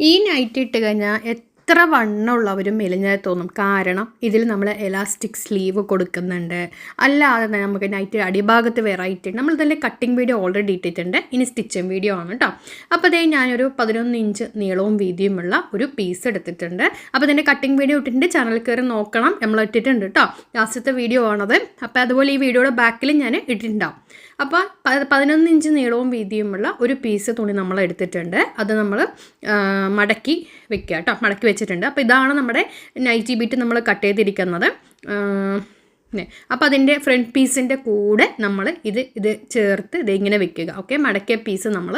ഈ നൈറ്റ് ഇട്ട് കഴിഞ്ഞാൽ എത്ര വണ്ണമുള്ളവരും മെലിഞ്ഞാൽ തോന്നും. കാരണം ഇതിൽ നമ്മൾ എലാസ്റ്റിക് സ്ലീവ് കൊടുക്കുന്നുണ്ട്. അല്ലാതെ തന്നെ നമുക്ക് നൈറ്റ് അടിഭാഗത്ത് വെറൈറ്റി നമ്മൾ തന്നെ കട്ടിങ് വീഡിയോ ഓൾറെഡി ഇട്ടിട്ടുണ്ട്. ഇനി സ്റ്റിച്ചിങ് വീഡിയോ ആണ് കേട്ടോ അപ്പോൾ അതേ ഞാനൊരു പതിനൊന്ന് ഇഞ്ച് നീളവും വീതിയുമുള്ള ഒരു പീസ് എടുത്തിട്ടുണ്ട്. അപ്പോൾ ഇതിന്റെ കട്ടിങ് വീഡിയോ ഇട്ടിട്ടുണ്ട്. ചാനൽ കയറി നോക്കണം. നമ്മൾ ഇട്ടിട്ടുണ്ട് കേട്ടോ ലാസ്റ്റത്തെ വീഡിയോ ആണത്. അപ്പോൾ അതുപോലെ ഈ വീഡിയോയുടെ ബാക്കിൽ ഞാൻ ഇട്ടിട്ടുണ്ടാവും. അപ്പോൾ പതിനൊന്ന് ഇഞ്ച് നീളവും വീതിയുമുള്ള ഒരു പീസ് തുണി നമ്മൾ എടുത്തിട്ടുണ്ട്. അത് നമ്മൾ മടക്കി വെക്കുക കേട്ടോ മടക്കി വെച്ചിട്ടുണ്ട്. അപ്പോൾ ഇതാണ് നമ്മുടെ നൈറ്റി ബീറ്റ് നമ്മൾ കട്ട് ചെയ്തിരിക്കുന്നത്. അപ്പോൾ അതിന്റെ ഫ്രണ്ട് പീസിന്റെ കൂടെ നമ്മൾ ഇത് ഇത് ചേർത്ത് ഇതിങ്ങനെ വെക്കുക. ഓക്കെ മടക്കിയ പീസ് നമ്മൾ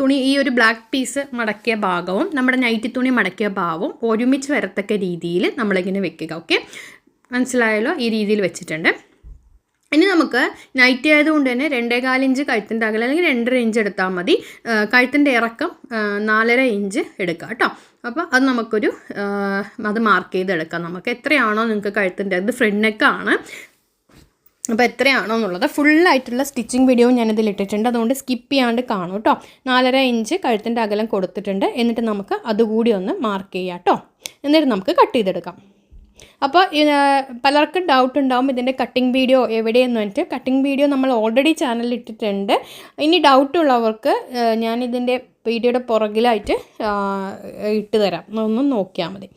തുണി ഈ ഒരു ബ്ലാക്ക് പീസ് മടക്കിയ ഭാഗവും നമ്മുടെ നൈറ്റി തുണി മടക്കിയ ഭാഗവും ഒരുമിച്ച് വരത്തക്ക രീതിയിൽ നമ്മളിങ്ങനെ വെക്കുക. ഓക്കെ മനസ്സിലായല്ലോ? ഈ രീതിയിൽ വെച്ചിട്ടുണ്ട്. ഇനി നമുക്ക് നൈറ്റി ആയതുകൊണ്ട് തന്നെ രണ്ടേകാൽ ഇഞ്ച് കഴുത്തിന്റെ അകലെ അല്ലെങ്കിൽ രണ്ടര ഇഞ്ച് എടുത്താൽ മതി. കഴുത്തിന്റെ ഇറക്കം നാലര ഇഞ്ച് എടുക്കുക കേട്ടോ. അപ്പോൾ അത് നമുക്കൊരു അത് മാർക്ക് ചെയ്തെടുക്കാം. നമുക്ക് എത്രയാണോ നിങ്ങൾക്ക് കഴുത്തിന്റെ ഇത് ഫ്രണ്ട് നെക്കാണ് അപ്പോൾ എത്രയാണോ എന്നുള്ളത് ഫുള്ളായിട്ടുള്ള സ്റ്റിച്ചിങ് വീഡിയോ ഞാനിതിൽ ഇട്ടിട്ടുണ്ട്. അതുകൊണ്ട് സ്കിപ്പ് ചെയ്യാണ്ട് കാണും കേട്ടോ നാലര ഇഞ്ച് കഴുത്തിന്റെ അകലം കൊടുത്തിട്ടുണ്ട്. എന്നിട്ട് നമുക്ക് അതുകൂടി ഒന്ന് മാർക്ക് ചെയ്യാം കേട്ടോ എന്നിട്ട് നമുക്ക് കട്ട് ചെയ്തെടുക്കാം. അപ്പോൾ പലർക്കും ഡൗട്ട് ഉണ്ടാവും ഇതിന്റെ കട്ടിംഗ് വീഡിയോ എവിടെയെന്ന് പറഞ്ഞിട്ട്. കട്ടിംഗ് വീഡിയോ നമ്മൾ ഓൾറെഡി ചാനലിൽ ഇട്ടിട്ടുണ്ട്. ഇനി ഡൗട്ട് ഉള്ളവർക്ക് ഞാനിതിന്റെ വീഡിയോയുടെ പുറകിലായിട്ട് ഇട്ട് തരാം. ഒന്ന് നോക്കിയാൽ മതി.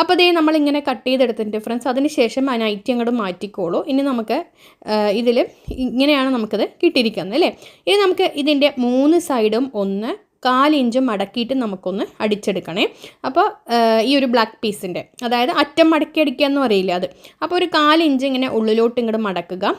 അപ്പോൾ അതേ നമ്മളിങ്ങനെ കട്ട് ചെയ്തെടുത്തിട്ടുണ്ട് ഫ്രണ്ട്സ് അതിന് ശേഷം ആ നൈറ്റി അങ്ങോട്ട് മാറ്റിക്കോളൂ. ഇനി നമുക്ക് ഇതിൽ ഇങ്ങനെയാണ് നമുക്കത് കിട്ടിയിരിക്കുന്നത് അല്ലേ? ഇനി നമുക്ക് ഇതിന്റെ മൂന്ന് സൈഡും ഒന്ന് കാലിഞ്ച് മടക്കിയിട്ട് നമുക്കൊന്ന് അടിച്ചെടുക്കണേ. അപ്പോൾ ഈ ഒരു ബ്ലാക്ക് പീസിന്റെ അതായത് അറ്റം മടക്കി അടിക്കുക എന്ന് പറയില്ല അത്. അപ്പോൾ ഒരു കാലിഞ്ച് ഇങ്ങനെ ഉള്ളിലോട്ട് ഇങ്ങോട്ട് മടക്കുക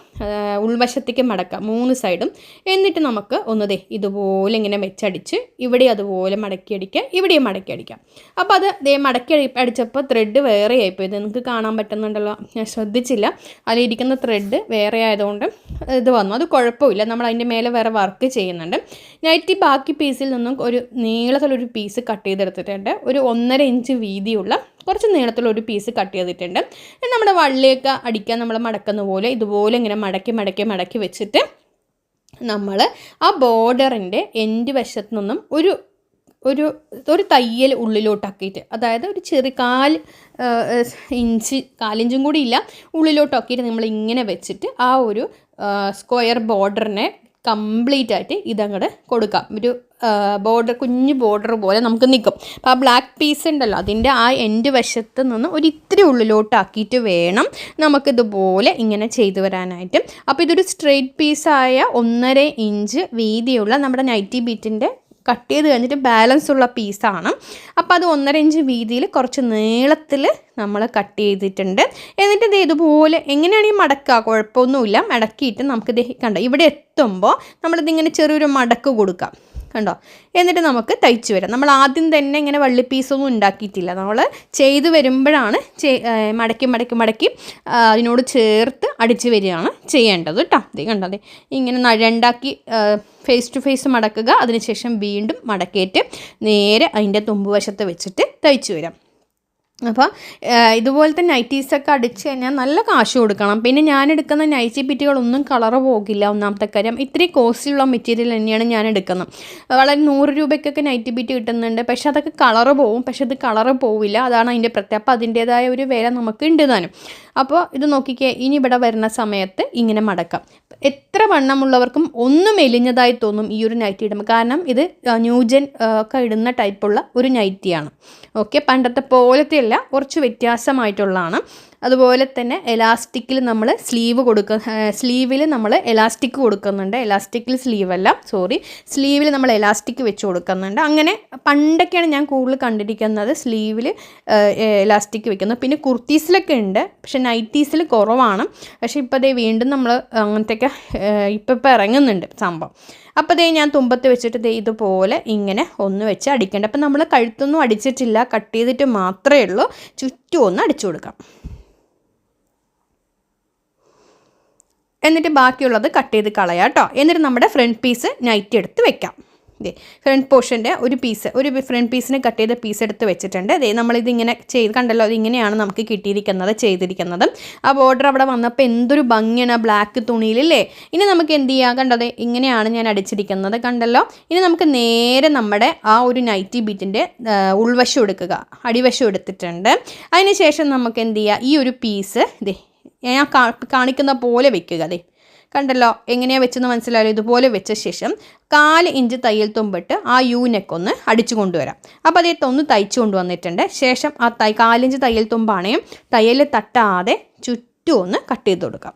ഉൾവശത്തേക്ക് മടക്കുക മൂന്ന് സൈഡും. എന്നിട്ട് നമുക്ക് ഒന്നതേ ഇതുപോലെ ഇങ്ങനെ വെച്ചടിച്ച് ഇവിടെ അതുപോലെ മടക്കി അടിക്കുക ഇവിടെയും മടക്കി അടിക്കാം അപ്പോൾ അത് ദേ മടക്കി അടി അടിച്ചപ്പോൾ ത്രെഡ് വേറെ ആയിപ്പോയി. ഇത് നിങ്ങൾക്ക് കാണാൻ പറ്റുന്നുണ്ടല്ലോ. ഞാൻ ശ്രദ്ധിച്ചില്ല. അതിലിരിക്കുന്ന ത്രെഡ് വേറെ ആയതുകൊണ്ട് ഇത് വന്നു. അത് കുഴപ്പമില്ല. നമ്മൾ അതിന്റെ മേലെ വേറെ വർക്ക് ചെയ്യുന്നുണ്ട്. നൈറ്റി ബാക്കി പീസിൽ നിന്നും ഒരു നീളത്തിലൊരു പീസ് കട്ട് ചെയ്തെടുത്തിട്ടുണ്ട്. ഒരു ഒന്നര ഇഞ്ച് വീതിയുള്ള കുറച്ച് നീളത്തിലൊരു പീസ് കട്ട് ചെയ്തിട്ടുണ്ട്. നമ്മുടെ വള്ളിയൊക്കെ അടിക്കാൻ നമ്മൾ മടക്കുന്ന പോലെ ഇതുപോലെ ഇങ്ങനെ മടക്കി മടക്കി മടക്കി വെച്ചിട്ട് നമ്മൾ ആ ബോർഡറിന്റെ എൻഡ് വശത്തു നിന്നും ഒരു ഒരു ഒരു തയ്യൽ ഉള്ളിലോട്ടാക്കിയിട്ട് അതായത് ഒരു ചെറിയ കാൽ ഇഞ്ച് കാലിഞ്ചും കൂടി ഇല്ല ഉള്ളിലോട്ടാക്കിയിട്ട് നമ്മൾ ഇങ്ങനെ വെച്ചിട്ട് ആ ഒരു സ്ക്വയർ ബോർഡറിനെ കംപ്ലീറ്റ് ആയിട്ട് ഇതങ്ങോട്ട് കൊടുക്കാം. ഒരു ബോർഡർ കുഞ്ഞു ബോർഡർ പോലെ നമുക്ക് നിൽക്കും. അപ്പോൾ ആ ബ്ലാക്ക് പീസ് ഉണ്ടല്ലോ അതിന്റെ ആ എൻഡ് വശത്ത് നിന്ന് ഒരു ഇത്തിരി ഉള്ളിലോട്ടാക്കിയിട്ട് വേണം നമുക്കിതുപോലെ ഇങ്ങനെ ചെയ്തു വരാനായിട്ട്. അപ്പോൾ ഇതൊരു സ്ട്രെയിറ്റ് പീസായ ഒന്നര ഇഞ്ച് വീതിയുള്ള നമ്മുടെ നൈറ്റി ബീറ്റിന്റെ കട്ട് ചെയ്ത് കഴിഞ്ഞിട്ട് ബാലൻസ് ഉള്ള പീസാണ് അപ്പോൾ അത് ഒന്നര ഇഞ്ച് വീതിയിൽ കുറച്ച് നീളത്തിൽ നമ്മൾ കട്ട് ചെയ്തിട്ടുണ്ട്. എന്നിട്ട് ഇത് ഇതുപോലെ എങ്ങനെയാണ് ഈ മടക്കുക കുഴപ്പമൊന്നുമില്ല. മടക്കിയിട്ട് നമുക്ക് ഇത് കണ്ടോ ഇവിടെ എത്തുമ്പോൾ നമ്മളിതിങ്ങനെ ചെറിയൊരു മടക്ക് കൊടുക്കാം. കണ്ടോ? എന്നിട്ട് നമുക്ക് തയ്ച്ചു വരാം. നമ്മൾ ആദ്യം തന്നെ ഇങ്ങനെ വള്ളി പീസൊന്നും ഉണ്ടാക്കിയിട്ടില്ല. നമ്മൾ ചെയ്ത് വരുമ്പോഴാണ് മടക്കി മടക്കി മടക്കി അതിനോട് ചേർത്ത് അടിച്ച് വരികയാണ് ചെയ്യേണ്ടത് കേട്ടോ ഇത് കണ്ടോ അതെ ഇങ്ങനെ നഴണ്ടാക്കി ഫേസ് ടു ഫേസ് മടക്കുക. അതിനുശേഷം വീണ്ടും മടക്കിയിട്ട് നേരെ അതിന്റെ തുമ്പുവശത്ത് വെച്ചിട്ട് തയ്ച്ചു വരാം. അപ്പോൾ ഇതുപോലത്തെ നൈറ്റീസൊക്കെ അടിച്ച് കഴിഞ്ഞാൽ നല്ല കാശ് കൊടുക്കണം. പിന്നെ ഞാൻ എടുക്കുന്ന നൈറ്റി പിറ്റുകളൊന്നും കളറ് പോകില്ല ഒന്നാമത്തെ കാര്യം. ഇത്രയും കോസ്റ്റിലുള്ള മെറ്റീരിയൽ തന്നെയാണ് ഞാൻ എടുക്കുന്നത് വളരെ നൂറ് രൂപയ്ക്കൊക്കെ നൈറ്റി ബിറ്റ് കിട്ടുന്നുണ്ട്. പക്ഷെ അതൊക്കെ കളറ് പോവും. പക്ഷെ ഇത് കളറ് പോവില്ല. അതാണ് അതിന്റെ പ്രത്യേകം അപ്പോൾ അതിന്റേതായ ഒരു വില നമുക്ക് ഉണ്ട് താനും. അപ്പോൾ ഇത് നോക്കിക്കേ ഇനി ഇവിടെ വരുന്ന സമയത്ത് ഇങ്ങനെ മടക്കാം. എത്ര വണ്ണമുള്ളവർക്കും ഒന്നും മെലിഞ്ഞതായി തോന്നും ഈ ഒരു നൈറ്റി ഇടുമ്പോൾ കാരണം ഇത് ന്യൂജൻ ഒക്കെ ഇടുന്ന ടൈപ്പുള്ള ഒരു നൈറ്റിയാണ് ഓക്കെ പണ്ടത്തെ പോലത്തെ അല്ല കുറച്ച് വ്യത്യാസമായിട്ടുള്ളതാണ്. അതുപോലെ തന്നെ എലാസ്റ്റിക്കിൽ നമ്മൾ സ്ലീവ് കൊടുക്ക സ്ലീവിൽ നമ്മൾ എലാസ്റ്റിക് കൊടുക്കുന്നുണ്ട്. എലാസ്റ്റിക്കിൽ സ്ലീവ് അല്ല സോറി സ്ലീവിൽ നമ്മൾ എലാസ്റ്റിക് വെച്ച് കൊടുക്കുന്നുണ്ട്. അങ്ങനെ പണ്ടൊക്കെയാണ് ഞാൻ കൂടുതൽ കണ്ടിരിക്കുന്നത് സ്ലീവിൽ എലാസ്റ്റിക് വെക്കുന്നത്. പിന്നെ കുർത്തീസിലൊക്കെ ഉണ്ട് പക്ഷെ നൈറ്റീസിൽ കുറവാണ്. പക്ഷേ ഇപ്പോൾ ദേ വീണ്ടും നമ്മൾ അങ്ങനത്തെയൊക്കെ ഇപ്പം ഇപ്പോൾ ഇറങ്ങുന്നുണ്ട് സംഭവം. അപ്പോൾ ദേ ഞാൻ തുമ്പത്ത് വെച്ചിട്ട് ദേ ഇതുപോലെ ഇങ്ങനെ ഒന്ന് വെച്ച് അടിക്കേണ്ട. അപ്പം നമ്മൾ കഴുത്തൊന്നും അടിച്ചിട്ടില്ല കട്ട് ചെയ്തിട്ട് മാത്രമേ ഉള്ളൂ. ചുറ്റും ഒന്ന് അടിച്ചു കൊടുക്കാം. എന്നിട്ട് ബാക്കിയുള്ളത് കട്ട് ചെയ്ത് കളയാം കേട്ടോ എന്നിട്ട് നമ്മുടെ ഫ്രണ്ട് പീസ് നൈറ്റ് എടുത്ത് വെക്കാം. ഇതേ ഫ്രണ്ട് പോർഷന്റെ ഒരു പീസ് ഒരു ഫ്രണ്ട് പീസിന് കട്ട് ചെയ്ത പീസ് എടുത്ത് വെച്ചിട്ടുണ്ട്. ഇതേ നമ്മളിതിങ്ങനെ ചെയ്ത് കണ്ടല്ലോ അതിങ്ങനെയാണ് നമുക്ക് കിട്ടിയിരിക്കുന്നത് ചെയ്തിരിക്കുന്നത്. ആ ബോർഡർ അവിടെ വന്നപ്പോൾ എന്തൊരു ഭംഗിയാണ് ബ്ലാക്ക് തുണിയിലല്ലേ? ഇനി നമുക്ക് എന്ത് ചെയ്യാം? കണ്ടത് ഇങ്ങനെയാണ് ഞാൻ അടിച്ചിരിക്കുന്നത് കണ്ടല്ലോ? ഇനി നമുക്ക് നേരെ നമ്മുടെ ആ ഒരു നൈറ്റി ബീറ്റിന്റെ ഉൾവശം എടുക്കുക അടിവശം എടുത്തിട്ടുണ്ട്. അതിന് ശേഷം നമുക്ക് എന്ത് ചെയ്യുക ഈ ഒരു പീസ് ഇതേ ഞാൻ കാണിക്കുന്ന പോലെ വെക്കുക അതെ കണ്ടല്ലോ എങ്ങനെയാണ് വെച്ചെന്ന് മനസ്സിലായാലും ഇതുപോലെ വെച്ച ശേഷം കാൽ ഇഞ്ച് തയ്യൽ തുമ്പിട്ട് ആ യൂനെക്ക് ഒന്ന് അടിച്ചു കൊണ്ടുവരാം. അപ്പോൾ അതേ തൊന്ന് തയ്ച്ചു കൊണ്ടുവന്നിട്ടുണ്ട്. ശേഷം ആ തൈ കാലിഞ്ച് തയ്യൽ തുമ്പാണെങ്കിൽ തയ്യൽ തട്ടാതെ ചുറ്റും ഒന്ന് കട്ട് ചെയ്ത് കൊടുക്കാം.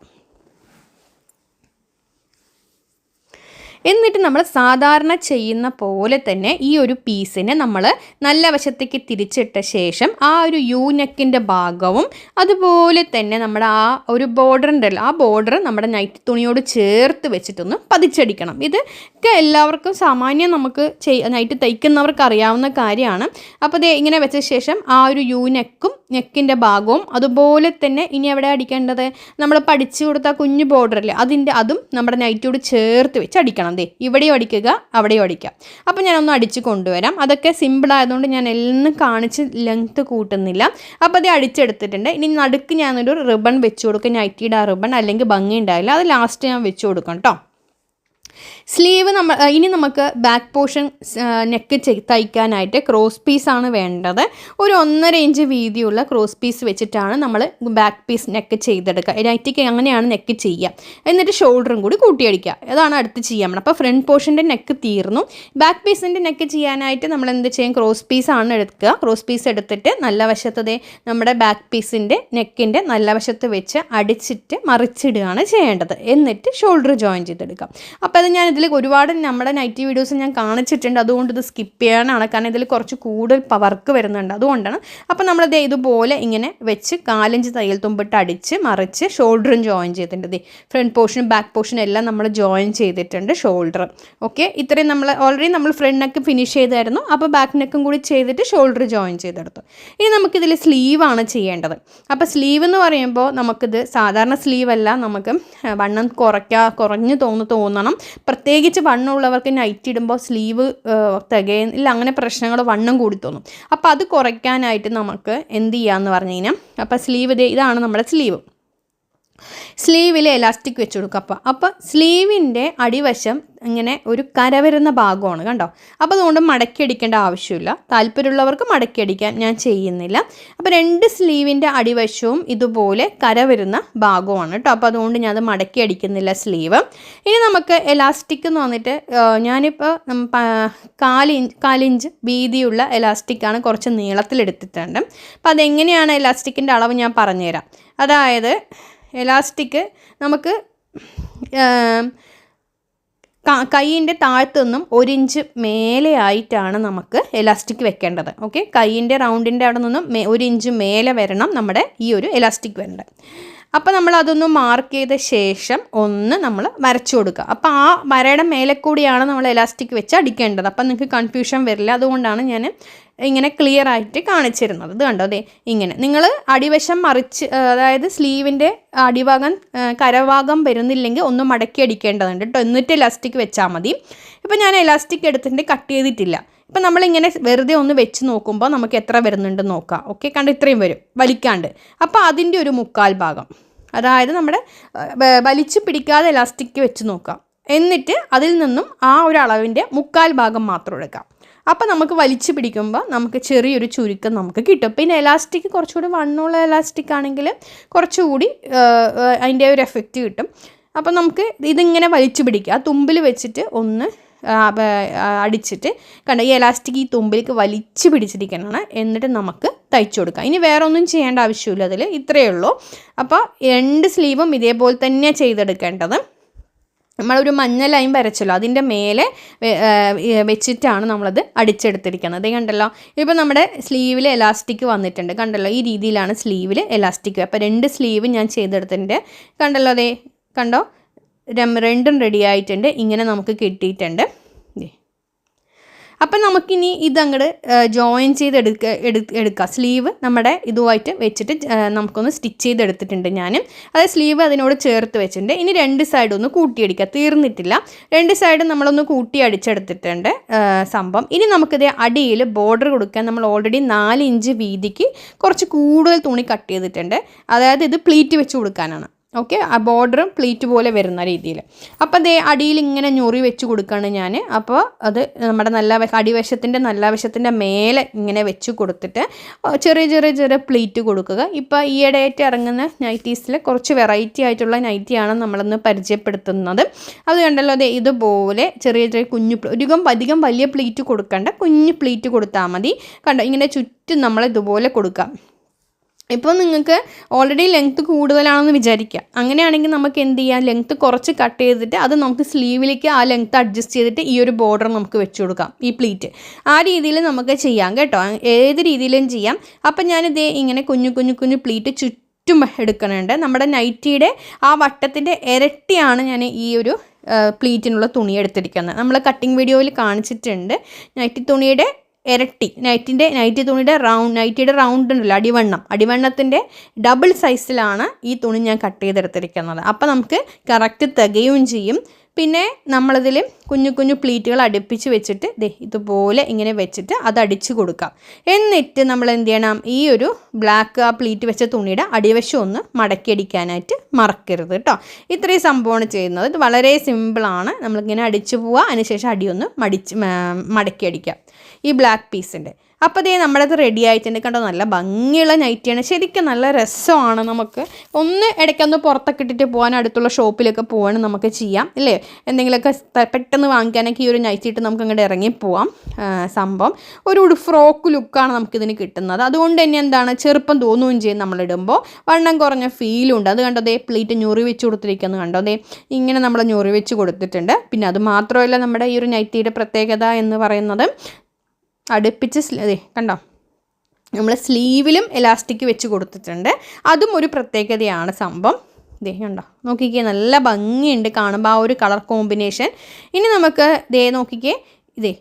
എന്നിട്ട് നമ്മൾ സാധാരണ ചെയ്യുന്ന പോലെ തന്നെ ഈ ഒരു പീസിനെ നമ്മൾ നല്ല വശത്തേക്ക് തിരിച്ചിട്ട ശേഷം ആ ഒരു യൂനെക്കിന്റെ ഭാഗവും അതുപോലെ തന്നെ നമ്മുടെ ആ ഒരു ബോർഡർ ഉണ്ടല്ലോ ആ ബോർഡർ നമ്മുടെ നൈറ്റ് തുണിയോട് ചേർത്ത് വെച്ചിട്ടൊന്ന് പതിച്ചടിക്കണം. ഇത് എല്ലാവർക്കും സാമാന്യം നമുക്ക് നൈറ്റ് തയ്ക്കുന്നവർക്ക് അറിയാവുന്ന കാര്യമാണ്. അപ്പോൾ ഇത് ഇങ്ങനെ വെച്ച ശേഷം ആ ഒരു യൂനെക്കും നെക്കിന്റെ ഭാഗവും അതുപോലെ തന്നെ ഇനി എവിടെ അടിക്കേണ്ടത്? നമ്മൾ പഠിച്ചു കൊടുത്ത കുഞ്ഞു ബോർഡറില്ലേ അതിന്റെ അതും നമ്മുടെ നൈറ്റിയോട് ചേർത്ത് വെച്ച് അടിക്കണം ദേ. ഇവിടെയും അടിക്കുക അവിടെയും അടിക്കുക. അപ്പോൾ ഞാനൊന്ന് അടിച്ച് കൊണ്ടുവരാം. അതൊക്കെ സിമ്പിൾ ആയതുകൊണ്ട് ഞാൻ എല്ലാം കാണിച്ച് ലെങ്ത്ത് കൂട്ടുന്നില്ല. അപ്പോൾ അത് അടിച്ചെടുത്തിട്ടുണ്ട്. ഇനി നടുക്ക് ഞാനൊരു റിബൺ വെച്ച് കൊടുക്കും. നൈറ്റിയുടെ ആ റിബൺ അല്ലെങ്കിൽ ഭംഗി ഉണ്ടാവില്ല. അത് ലാസ്റ്റ് ഞാൻ വെച്ച് കൊടുക്കാം കേട്ടോ സ്ലീവ് നമ്മൾ ഇനി നമുക്ക് ബാക്ക് പോർഷൻ നെക്ക് തയ്ക്കാനായിട്ട് ക്രോസ് പീസാണ് വേണ്ടത്. ഒരു ഒന്നര ഇഞ്ച് വീതിയുള്ള ക്രോസ് പീസ് വെച്ചിട്ടാണ് നമ്മൾ ബാക്ക് പീസ് നെക്ക് ചെയ്തെടുക്കുക നൈറ്റിക്ക് അങ്ങനെയാണ് നെക്ക് ചെയ്യുക എന്നിട്ട് ഷോൾഡറും കൂടി കൂട്ടിയടിക്കുക അതാണ് അടുത്ത് ചെയ്യാൻ പറ്റും അപ്പോൾ ഫ്രണ്ട് പോർഷന്റെ നെക്ക് തീർന്നു. ബാക്ക് പീസിന്റെ നെക്ക് ചെയ്യാനായിട്ട് നമ്മൾ എന്ത് ചെയ്യും? ക്രോസ് പീസാണ് എടുക്കുക. ക്രോസ് പീസ് എടുത്തിട്ട് നല്ല വശത്തതേ നമ്മുടെ ബാക്ക് പീസിന്റെ നെക്കിന്റെ നല്ല വശത്ത് വെച്ച് അടിച്ചിട്ട് മറിച്ചിടുകയാണ് ചെയ്യേണ്ടത്. എന്നിട്ട് ഷോൾഡർ ജോയിൻ ചെയ്തെടുക്കാം. അപ്പോൾ അത് ഞാൻ ഇതിൽ ഒരുപാട് നമ്മുടെ നൈറ്റി വീഡിയോസ് ഞാൻ കാണിച്ചിട്ടുണ്ട്. അതുകൊണ്ട് ഇത് സ്കിപ്പ് ചെയ്യാനാണ്. കാരണം ഇതിൽ കുറച്ച് കൂടുതൽ വർക്ക് വരുന്നുണ്ട്. അതുകൊണ്ടാണ്. അപ്പോൾ നമ്മളിത് ഇതുപോലെ ഇങ്ങനെ വെച്ച് കാലഞ്ച് തയ്യൽ തുമ്പിട്ട് അടിച്ച് മറിച്ച് ഷോൾഡറും ജോയിൻ ചെയ്തിട്ടുണ്ട്. ഫ്രണ്ട് പോർഷനും ബാക്ക് പോർഷനും എല്ലാം നമ്മൾ ജോയിൻ ചെയ്തിട്ടുണ്ട് ഷോൾഡർ ഓക്കെ ഇത്രയും നമ്മൾ ഓൾറെഡി നമ്മൾ ഫ്രണ്ട് നെക്ക് ഫിനിഷ് ചെയ്തായിരുന്നു. അപ്പോൾ ബാക്ക് നെക്കും കൂടി ചെയ്തിട്ട് ഷോൾഡർ ജോയിൻ ചെയ്തെടുത്തു. ഇനി നമുക്കിതിൽ സ്ലീവാണ് ചെയ്യേണ്ടത്. അപ്പോൾ സ്ലീവ് എന്ന് പറയുമ്പോൾ നമുക്കിത് സാധാരണ സ്ലീവ് അല്ല. നമുക്ക് വണ്ണം കുറയ്ക്കുക കുറഞ്ഞു തോന്നു തോന്നണം. പ്രത്യേകിച്ച് വണ്ണമുള്ളവർക്ക് നൈറ്റ് ഇടുമ്പോൾ സ്ലീവ് തികയില്ല അങ്ങനെ പ്രശ്നങ്ങൾ വണ്ണം കൂടി തോന്നും. അപ്പോൾ അത് കുറയ്ക്കാനായിട്ട് നമുക്ക് എന്ത് ചെയ്യാമെന്ന് പറഞ്ഞു കഴിഞ്ഞാൽ അപ്പോൾ സ്ലീവ് ഇതാണ് നമ്മുടെ സ്ലീവ് സ്ലീവിൽ എലാസ്റ്റിക് വെച്ച് കൊടുക്കുക. അപ്പോൾ അപ്പോൾ സ്ലീവിന്റെ അടിവശം ഇങ്ങനെ ഒരു കര വരുന്ന ഭാഗമാണ് കണ്ടോ? അപ്പോൾ അതുകൊണ്ട് മടക്കി അടിക്കേണ്ട ആവശ്യമില്ല. താല്പര്യമുള്ളവർക്ക് മടക്കി അടിക്കാൻ ഞാൻ ചെയ്യുന്നില്ല. അപ്പോൾ രണ്ട് സ്ലീവിന്റെ അടിവശവും ഇതുപോലെ കര വരുന്ന ഭാഗമാണ് കേട്ടോ. അപ്പോൾ അതുകൊണ്ട് ഞാൻ അത് മടക്കി അടിക്കുന്നില്ല സ്ലീവ്. ഇനി നമുക്ക് എലാസ്റ്റിക് എന്ന് വന്നിട്ട് ഞാനിപ്പോൾ കാലിഞ്ച് കാലിഞ്ച് വീതിയുള്ള എലാസ്റ്റിക്കാണ് കുറച്ച് നീളത്തിലെടുത്തിട്ടുണ്ട്. അപ്പോൾ അതെങ്ങനെയാണ് എലാസ്റ്റിക്കിന്റെ അളവ് ഞാൻ പറഞ്ഞുതരാം. അതായത് എലാസ്റ്റിക് നമുക്ക് കൈയിന്റെ താഴത്തുനിന്നും ഒരു ഇഞ്ച് മേലെ ആയിട്ടാണ് നമുക്ക് എലാസ്റ്റിക് വെക്കേണ്ടത്. ഓക്കെ കൈയിന്റെ റൗണ്ടിന്റെ അവിടെ നിന്നും ഒരു ഇഞ്ച് മേലെ വരണം നമ്മുടെ ഈ ഒരു എലാസ്റ്റിക് വരേണ്ടത് അപ്പോൾ നമ്മൾ അതൊന്ന് മാർക്ക് ചെയ്ത ശേഷം ഒന്ന് നമ്മൾ വരച്ചു കൊടുക്കുക. അപ്പോൾ ആ വരയുടെ മേലെ കൂടിയാണ് നമ്മൾ എലാസ്റ്റിക് വെച്ച് അടിക്കേണ്ടത്. അപ്പം നിങ്ങൾക്ക് കൺഫ്യൂഷൻ വരില്ല. അതുകൊണ്ടാണ് ഞാൻ ഇങ്ങനെ ക്ലിയർ ആയിട്ട് കാണിച്ചിരുന്നത്. ഇത് കണ്ടോ? അതെ ഇങ്ങനെ. നിങ്ങൾ അടിവശം മറിച്ച് അതായത് സ്ലീവിന്റെ അടിഭാഗം കരഭാഗം വരുന്നില്ലെങ്കിൽ ഒന്ന് മടക്കി അടിക്കേണ്ടതുണ്ട് കേട്ടോ. എന്നിട്ട് ഇലാസ്റ്റിക് വെച്ചാൽ മതി. ഇപ്പം ഞാൻ ഇലാസ്റ്റിക് എടുത്തിട്ട് കട്ട് ചെയ്തിട്ടില്ല. ഇപ്പം നമ്മളിങ്ങനെ വെറുതെ ഒന്ന് വെച്ച് നോക്കുമ്പോൾ നമുക്ക് എത്ര വരുന്നുണ്ടെന്ന് നോക്കാം. ഓക്കെ കണ്ട്? ഇത്രയും വരും. വലിക്കാണ്ട്. അപ്പോൾ അതിന്റെ ഒരു മുക്കാൽ ഭാഗം. അതായത് നമ്മുടെ വലിച്ചു പിടിക്കാതെ ഇലാസ്റ്റിക് വെച്ച് നോക്കാം. എന്നിട്ട് അതിൽ നിന്നും ആ ഒരു അളവിന്റെ മുക്കാൽ ഭാഗം മാത്രം എടുക്കാം. അപ്പോൾ നമുക്ക് വലിച്ചു പിടിക്കുമ്പോൾ നമുക്ക് ചെറിയൊരു ചുരുക്കം നമുക്ക് കിട്ടും. പിന്നെ എലാസ്റ്റിക് കുറച്ചുകൂടി വണ്ണുള്ള എലാസ്റ്റിക് ആണെങ്കിൽ കുറച്ചുകൂടി അതിന്റെ ഒരു എഫക്റ്റ് കിട്ടും. അപ്പോൾ നമുക്ക് ഇതിങ്ങനെ വലിച്ചു പിടിക്കുക. തുമ്പിൽ വെച്ചിട്ട് ഒന്ന് അടിച്ചിട്ട് കണ്ട ഈ എലാസ്റ്റിക് ഈ തുമ്പിലേക്ക് വലിച്ചു പിടിച്ചിരിക്കണം എന്നിട്ട് നമുക്ക് തയ്ച്ചു കൊടുക്കാം. ഇനി വേറെ ഒന്നും ചെയ്യേണ്ട ആവശ്യമില്ല അതിൽ ഇത്രയേ ഉള്ളൂ. അപ്പോൾ രണ്ട് സ്ലീവും ഇതേപോലെ തന്നെ ചെയ്തെടുക്കേണ്ടത്. നമ്മളൊരു മഞ്ഞ ലൈൻ വരച്ചല്ലോ അതിന്റെ മേലെ വെച്ചിട്ടാണ് നമ്മളത് അടിച്ചെടുത്തിരിക്കുന്നത്. കണ്ടല്ലോ? ഇപ്പോൾ നമ്മുടെ സ്ലീവിൽ എലാസ്റ്റിക് വന്നിട്ടുണ്ട്. കണ്ടല്ലോ? ഈ രീതിയിലാണ് സ്ലീവിൽ എലാസ്റ്റിക് അപ്പോൾ രണ്ട് സ്ലീവ് ഞാൻ ചെയ്തെടുത്തിട്ടുണ്ട്. കണ്ടല്ലോ അതെ കണ്ടോ? രണ്ടും റെഡി ആയിട്ടുണ്ട്. ഇങ്ങനെ നമുക്ക് കിട്ടിയിട്ടുണ്ട്. അപ്പം നമുക്കിനി ഇതങ്ങട് ജോയിൻ ചെയ്ത് എടുക്ക എടുക്കുക സ്ലീവ് നമ്മുടെ ഇതുമായിട്ട് വെച്ചിട്ട് നമുക്കൊന്ന് സ്റ്റിച്ച് ചെയ്തെടുത്തിട്ടുണ്ട് ഞാൻ അതായത് സ്ലീവ് അതിനോട് ചേർത്ത് വെച്ചിട്ടുണ്ട്. ഇനി രണ്ട് സൈഡും ഒന്ന് കൂട്ടിയടിക്കുക തീർന്നിട്ടില്ല. രണ്ട് സൈഡും നമ്മളൊന്ന് കൂട്ടി അടിച്ചെടുത്തിട്ടുണ്ട് സംഭവം. ഇനി നമുക്കിത് അടിയിൽ ബോർഡർ കൊടുക്കാൻ നമ്മൾ ഓൾറെഡി നാല് ഇഞ്ച് വീതിക്ക് കുറച്ച് കൂടുതൽ തുണി കട്ട് ചെയ്തിട്ടുണ്ട്. അതായത് ഇത് പ്ലീറ്റ് വെച്ച് കൊടുക്കാനാണ്. ഓക്കെ ആ ബോർഡറും പ്ലീറ്റ് പോലെ വരുന്ന രീതിയിൽ. അപ്പോൾ അതേ അടിയിൽ ഇങ്ങനെ ഞൊറി വെച്ച് കൊടുക്കുകയാണ് ഞാൻ അപ്പോൾ അത് നമ്മുടെ നല്ല വശ- അടിവശത്തിന്റെ നല്ല വശത്തിന്റെ മേലെ ഇങ്ങനെ വെച്ച് കൊടുത്തിട്ട് ചെറിയ ചെറിയ ചെറിയ പ്ലീറ്റ് കൊടുക്കുക. ഇപ്പോൾ ഈയിടെയായിട്ട് ഇറങ്ങുന്ന നൈറ്റീസിൽ കുറച്ച് വെറൈറ്റി ആയിട്ടുള്ള നൈറ്റിയാണ് നമ്മളിന്ന് പരിചയപ്പെടുത്തുന്നത്. അത് കണ്ടല്ലോ അതെ ഇതുപോലെ ചെറിയ ചെറിയ കുഞ്ഞു അധികം അധികം വലിയ പ്ലീറ്റ് കൊടുക്കണ്ട. കുഞ്ഞു പ്ലീറ്റ് കൊടുത്താൽ മതി. കണ്ടോ ഇങ്ങനെ ചുറ്റും നമ്മൾ ഇതുപോലെ കൊടുക്കാം. ഇപ്പോൾ നിങ്ങൾക്ക് ഓൾറെഡി ലെങ്ത്ത് കൂടുതലാണെന്ന് വിചാരിക്കുക അങ്ങനെയാണെങ്കിൽ നമുക്ക് എന്ത് ചെയ്യാം? ലെങ്ത്ത് കുറച്ച് കട്ട് ചെയ്തിട്ട് അത് നമുക്ക് സ്ലീവിലേക്ക് ആ ലെങ്ത്ത് അഡ്ജസ്റ്റ് ചെയ്തിട്ട് ഈ ഒരു ബോർഡർ നമുക്ക് വെച്ച് കൊടുക്കാം ഈ പ്ലീറ്റ് ആ രീതിയിൽ നമുക്ക് ചെയ്യാം കേട്ടോ. ഏത് രീതിയിലും ചെയ്യാം. അപ്പം ഞാനിത് ഇങ്ങനെ കുഞ്ഞു കുഞ്ഞു കുഞ്ഞു പ്ലീറ്റ് ചുറ്റും എടുക്കണുണ്ട്. നമ്മുടെ നൈറ്റിയുടെ ആ വട്ടത്തിന്റെ ഇരട്ടിയാണ് ഞാൻ ഈ ഒരു പ്ലീറ്റിനുള്ള തുണി എടുത്തിരിക്കുന്നത്. നമ്മൾ കട്ടിങ് വീഡിയോയിൽ കാണിച്ചിട്ടുണ്ട്. നൈറ്റി തുണിയുടെ ഇരട്ടി. നൈറ്റിന്റെ നൈറ്റി തുണിയുടെ റൗണ്ട് നൈറ്റിയുടെ റൗണ്ട് ഉണ്ടല്ലോ അടിവണ്ണം. അടിവണ്ണത്തിന്റെ ഡബിൾ സൈസിലാണ് ഈ തുണി ഞാൻ കട്ട് ചെയ്തെടുത്തിരിക്കുന്നത്. അപ്പോൾ നമുക്ക് കറക്റ്റ് തികയും ചെയ്യും. പിന്നെ നമ്മളതിൽ കുഞ്ഞു കുഞ്ഞു പ്ലീറ്റുകൾ അടുപ്പിച്ച് വെച്ചിട്ട് ദേ ഇതുപോലെ ഇങ്ങനെ വെച്ചിട്ട് അത് അടിച്ചു കൊടുക്കാം. എന്നിട്ട് നമ്മൾ എന്ത് ചെയ്യണം? ഈ ഒരു ബ്ലാക്ക് ആ പ്ലീറ്റ് വെച്ച തുണിയുടെ അടിവശം ഒന്ന് മടക്കി അടിക്കാനായിട്ട് മറക്കരുത് കേട്ടോ ഇത്രയും സംഭവമാണ് ചെയ്യുന്നത്. ഇത് വളരെ സിമ്പിളാണ് നമ്മളിങ്ങനെ അടിച്ചു പോവുക അതിനുശേഷം അടിയൊന്ന് മടിച്ച് മടക്കിയടിക്കാം ഈ ബ്ലാക്ക് പീസിന്റെ അപ്പോൾ ദേ നമ്മളത് റെഡി ആയിട്ടുണ്ട്. കണ്ടോ? നല്ല ഭംഗിയുള്ള നൈറ്റിയാണ് ശരിക്കും നല്ല രസമാണ് നമുക്ക്. ഒന്ന് ഇടയ്ക്കൊന്ന് പുറത്തൊക്കെ ഇട്ടിട്ട് പോകാൻ അടുത്തുള്ള ഷോപ്പിലൊക്കെ പോകാൻ നമുക്ക് ചെയ്യാം. അല്ലേ? എന്തെങ്കിലുമൊക്കെ പെട്ടെന്ന് വാങ്ങിക്കാനൊക്കെ ഈ ഒരു നൈറ്റി ഇട്ട് നമുക്ക് അങ്ങോട്ട് ഇറങ്ങി പോവാം. സംഭവം. ഒരു ഉടു ഫ്രോക്ക് ലുക്കാണ് നമുക്കിതിന് കിട്ടുന്നത്. അതുകൊണ്ട് തന്നെ എന്താണ്? ചെറുപ്പം തോന്നുകയും ചെയ്യും നമ്മളിടുമ്പോൾ. വണ്ണം കുറഞ്ഞ ഫീലും ഉണ്ട്. അത് കണ്ടോ? ദേ പ്ലേറ്റ് ഞൊറി വെച്ച് കൊടുത്തിരിക്കുന്നത് കണ്ടോ? ദേ ഇങ്ങനെ നമ്മൾ ഞൊറി വെച്ച് കൊടുത്തിട്ടുണ്ട്. പിന്നെ അത് മാത്രമല്ല നമ്മുടെ ഈ ഒരു നൈറ്റിയുടെ പ്രത്യേകത എന്ന് പറയുന്നത് അടുപ്പിച്ച് അതെ കണ്ടോ? നമ്മൾ സ്ലീവിലും എലാസ്റ്റിക് വെച്ച് കൊടുത്തിട്ടുണ്ട്. അതും ഒരു പ്രത്യേകതയാണ് സംഭവം. ദേ കണ്ടോ? നോക്കിക്കേ നല്ല ഭംഗിയുണ്ട് കാണുമ്പോൾ ആ ഒരു കളർ കോമ്പിനേഷൻ ഇനി നമുക്ക് ദേ നോക്കിക്കേ. ഇതേ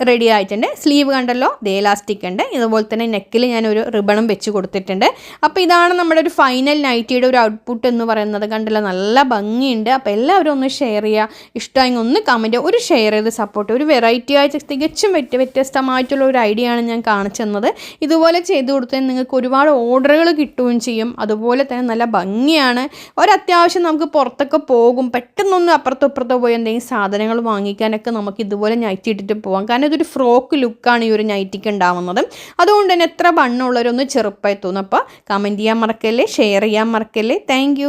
റെഡി ആയിട്ടുണ്ട്. സ്ലീവ് കണ്ടല്ലോ? ദേ ഇലാസ്റ്റിക് ഉണ്ട്. ഇതുപോലെ തന്നെ നെക്കിൽ ഞാനൊരു റിബണും വെച്ച് കൊടുത്തിട്ടുണ്ട്. അപ്പോൾ ഇതാണ് നമ്മുടെ ഒരു ഫൈനൽ നൈറ്റിയുടെ ഒരു ഔട്ട്പുട്ട് എന്ന് പറയുന്നത്. കണ്ടല്ലോ? നല്ല ഭംഗിയുണ്ട്. അപ്പോൾ എല്ലാവരും ഒന്ന് ഷെയർ ചെയ്യുക. ഇഷ്ടമായെങ്കിൽ ഒന്ന് കമന്റ് ഒരു ഷെയർ ചെയ്ത് സപ്പോർട്ട് ഒരു വെറൈറ്റി ആയിട്ട് തികച്ചും വ്യത്യ വ്യത്യസ്തമായിട്ടുള്ള ഒരു ഐഡിയ ആണ് ഞാൻ കാണിച്ചു തന്നത്. ഇതുപോലെ ചെയ്ത് കൊടുത്താൽ നിങ്ങൾക്ക് ഒരുപാട് ഓർഡറുകൾ കിട്ടുകയും ചെയ്യും. അതുപോലെ തന്നെ നല്ല ഭംഗിയാണ്. ഒരത്യാവശ്യം നമുക്ക് പുറത്തൊക്കെ പോകും. പെട്ടെന്നൊന്ന് അപ്പുറത്തും ഇപ്പുറത്തോ പോയി എന്തെങ്കിലും സാധനങ്ങൾ വാങ്ങിക്കാനൊക്കെ നമുക്ക് ഇതുപോലെ നൈറ്റി ഇട്ടിട്ട് പോകാം ഇതൊരു ഫ്രോക്ക് ലുക്കാണ് ഈ ഒരു നൈറ്റിക്ക് ഉണ്ടാവുന്നത്. അതുകൊണ്ട് തന്നെ എത്ര ബണ്ണുള്ളവരൊന്ന് ചെറുപ്പമായി തോന്നും. അപ്പോൾ കമന്റ് ചെയ്യാൻ മറക്കല്ലേ ഷെയർ ചെയ്യാൻ മറക്കല്ലേ. താങ്ക്